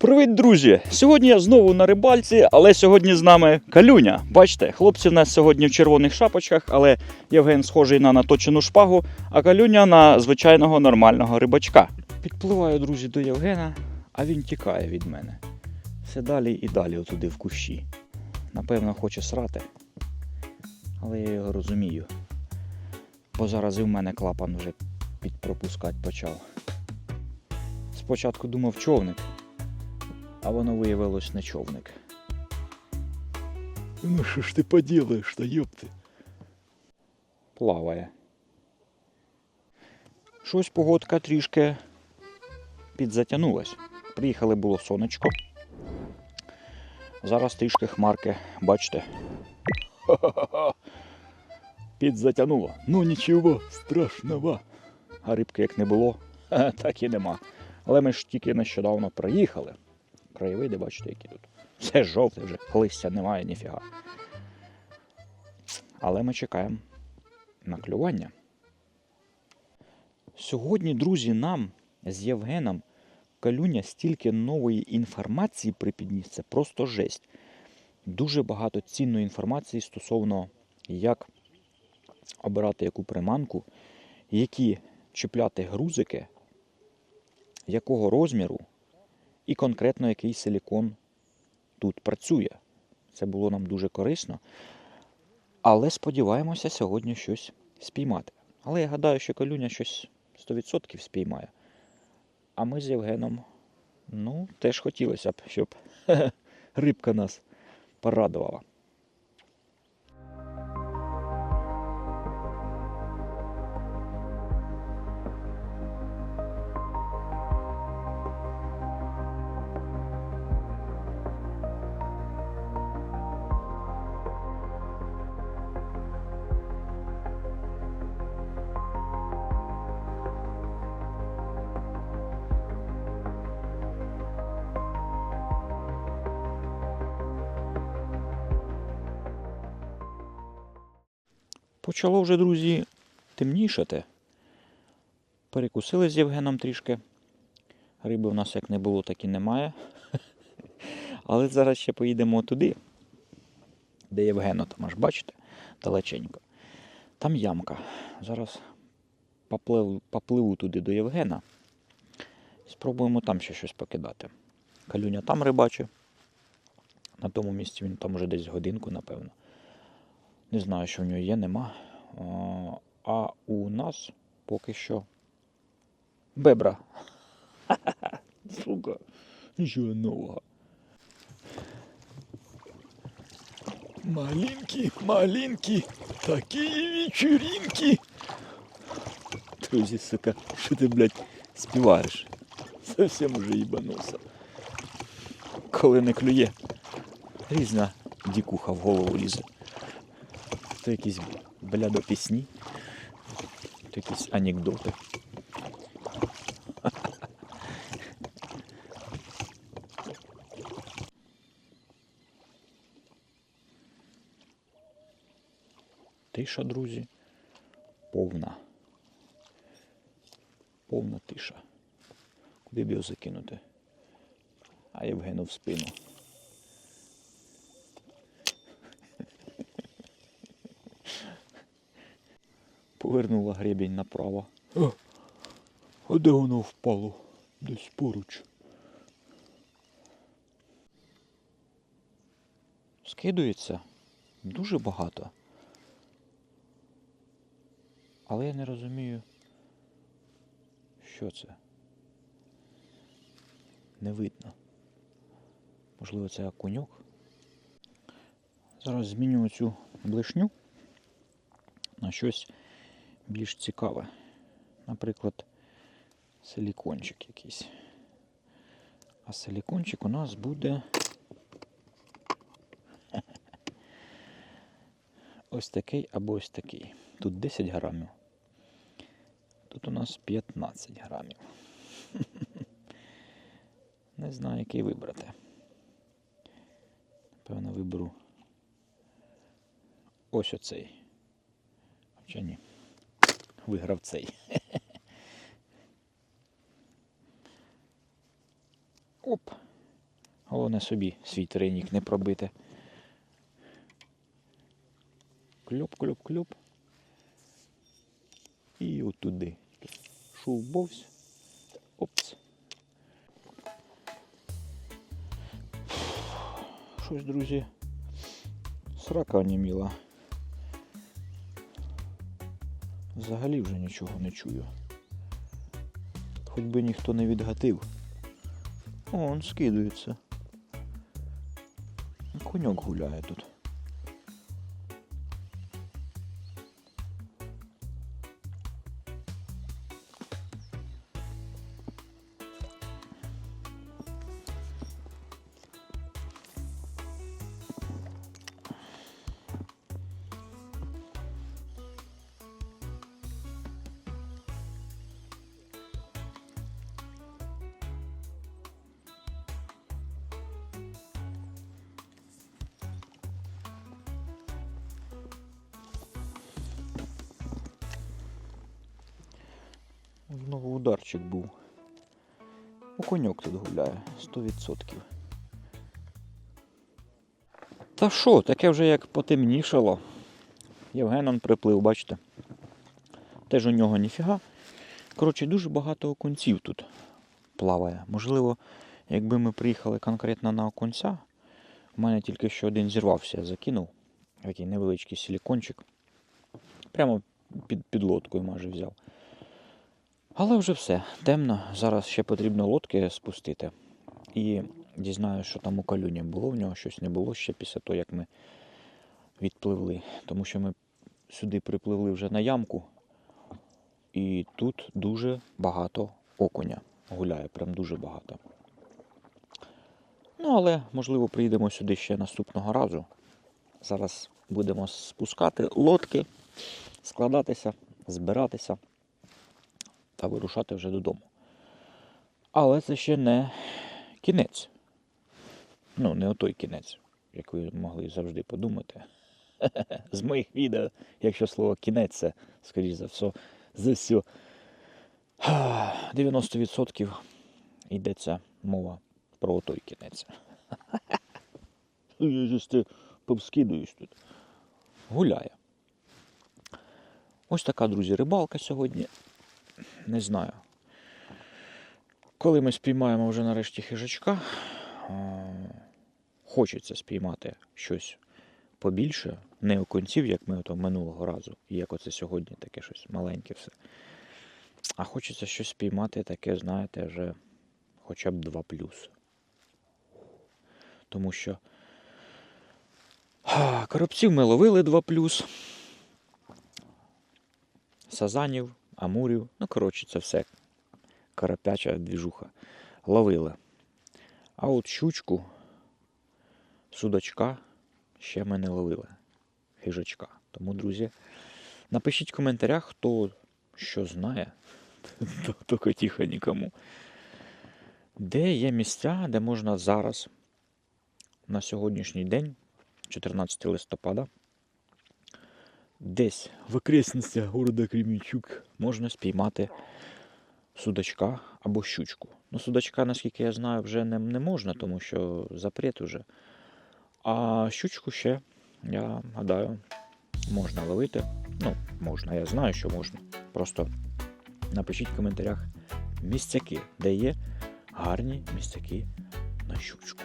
Привіт, друзі! Сьогодні я знову на рибальці, але сьогодні з нами калюня. Бачите, хлопці в нас сьогодні в червоних шапочках, але Євген схожий на наточену шпагу, а калюня на звичайного нормального рибачка. Підпливаю, друзі, до Євгена, а він тікає від мене. Все далі і далі отуди в кущі. Напевно, хоче срати. Але я його розумію. Бо зараз і в мене клапан вже підпропускати почав. Спочатку думав човник, а воно виявилось не човник. Ну що ж ти поділаєш-то, ёпти? Плаває. Щось погодка трішки підзатягнулась. Приїхали було сонечко. Зараз трішки хмарки, бачите. Ха-ха-ха! Підзатягнуло. Ну нічого страшного. А рибки як не було, так і нема. Але ми ж тільки нещодавно приїхали. Краєвиди, бачите, які тут. Все жовте вже, листя немає, ніфіга. Але ми чекаємо на клювання. Сьогодні, друзі, нам з Євгеном Калюня стільки нової інформації припідніс, це просто жесть. Дуже багато цінної інформації стосовно як обирати яку приманку, які чіпляти грузики, якого розміру і конкретно який силікон тут працює. Це було нам дуже корисно. Але сподіваємося сьогодні щось спіймати. Але я гадаю, що калюня щось 100% спіймає. А ми з Євгеном, ну, теж хотілося б, щоб рибка нас порадувала. Почало вже, друзі, темнішати. Перекусили з Євгеном трішки. Риби в нас як не було, так і немає. Але зараз ще поїдемо туди, де Євгено, там аж бачите, далеченько. Там ямка. Зараз попливу, попливу туди до Євгена. Спробуємо там ще щось покидати. Калюня там рибачить. На тому місці він там уже десь годинку, напевно. Не знаю, що в нього є, нема. А, у нас поки що бебра. Сука, нічого нового. Малинки, малинки, такі вечеринки. Друзі, сука, що ти, блядь, співаєш? Совсем уже їбанувся. Коли не клює. Різна дікуха в голову лізе. То якісь блядо пісні, то якісь анекдоти. Тиша, друзі. Повна. Повна тиша. Куди б його закинути? А Євгену в спину. Повернула гребінь направо. А де воно впало? Десь поруч. Скидується дуже багато. Але я не розумію, що це. Не видно. Можливо, це окуньок. Зараз зміню цю блишню на щось більш цікаве. Наприклад, силікончик якийсь. А силікончик у нас буде ось такий або ось такий. Тут 10 грамів. Тут у нас 15 грамів. Не знаю, який вибрати. Напевно, виберу ось оцей. Хоча ні. Виграв цей. Оп. Головне собі свій тренік не пробити. Кльоп, кльоп, кльоп. І отуди. Шубовсь. Опс. Щось, друзі. Срака оніміла. Взагалі вже нічого не чую. Хоч би ніхто не відгатив. О, он скидується. Коньок гуляє тут. Ударчик був. У коньок тут гуляє 100%. Та що, таке вже як потемнішало. Євгенон приплив, бачите. Теж у нього ніфіга. Коротше, дуже багато окунців тут плаває. Можливо, якби ми приїхали конкретно на окунця, у мене тільки що один зірвався, я закинув. Такий невеличкий силікончик. Прямо під лодкою майже взяв. Але вже все, темно. Зараз ще потрібно лодки спустити. І дізнаюся, що там у калюні було в нього щось не було ще після того, як ми відпливли. Тому що ми сюди припливли вже на ямку. І тут дуже багато окуня гуляє, прям дуже багато. Ну, але, можливо, приїдемо сюди ще наступного разу. Зараз будемо спускати лодки, складатися, збиратися та вирушати вже додому. Але це ще не кінець. Ну, не отой кінець, як ви могли завжди подумати. З моїх відео, якщо слово кінець, це, скоріш за все, за все. 90% йдеться мова про отой кінець. Я ж ти повскидуюсь тут. Гуляє. Ось така, друзі, рибалка сьогодні. Не знаю. Коли ми спіймаємо вже нарешті хижачка, хочеться спіймати щось побільше, не окунців, як ми ото минулого разу, як оце сьогодні таке щось маленьке все. А хочеться щось спіймати таке, знаєте, вже хоча б 2 плюс. Тому що коробців ми ловили 2 сазанів, амурів. Ну, коротше, це все карапяча двіжуха. Ловили. А от щучку, судачка ще ми не ловили. Хижачка. Тому, друзі, напишіть в коментарях, хто що знає. Тільки тихо нікому. Де є місця, де можна зараз, на сьогоднішній день, 14 листопада, десь в окресностях города Кремінчук можна спіймати судачка або щучку. Ну, судачка, наскільки я знаю, вже не, не можна, тому що запрет уже. А щучку ще, я гадаю, можна ловити. Ну, можна, я знаю, що можна. Просто напишіть в коментарях місцяки, де є гарні місцяки на щучку.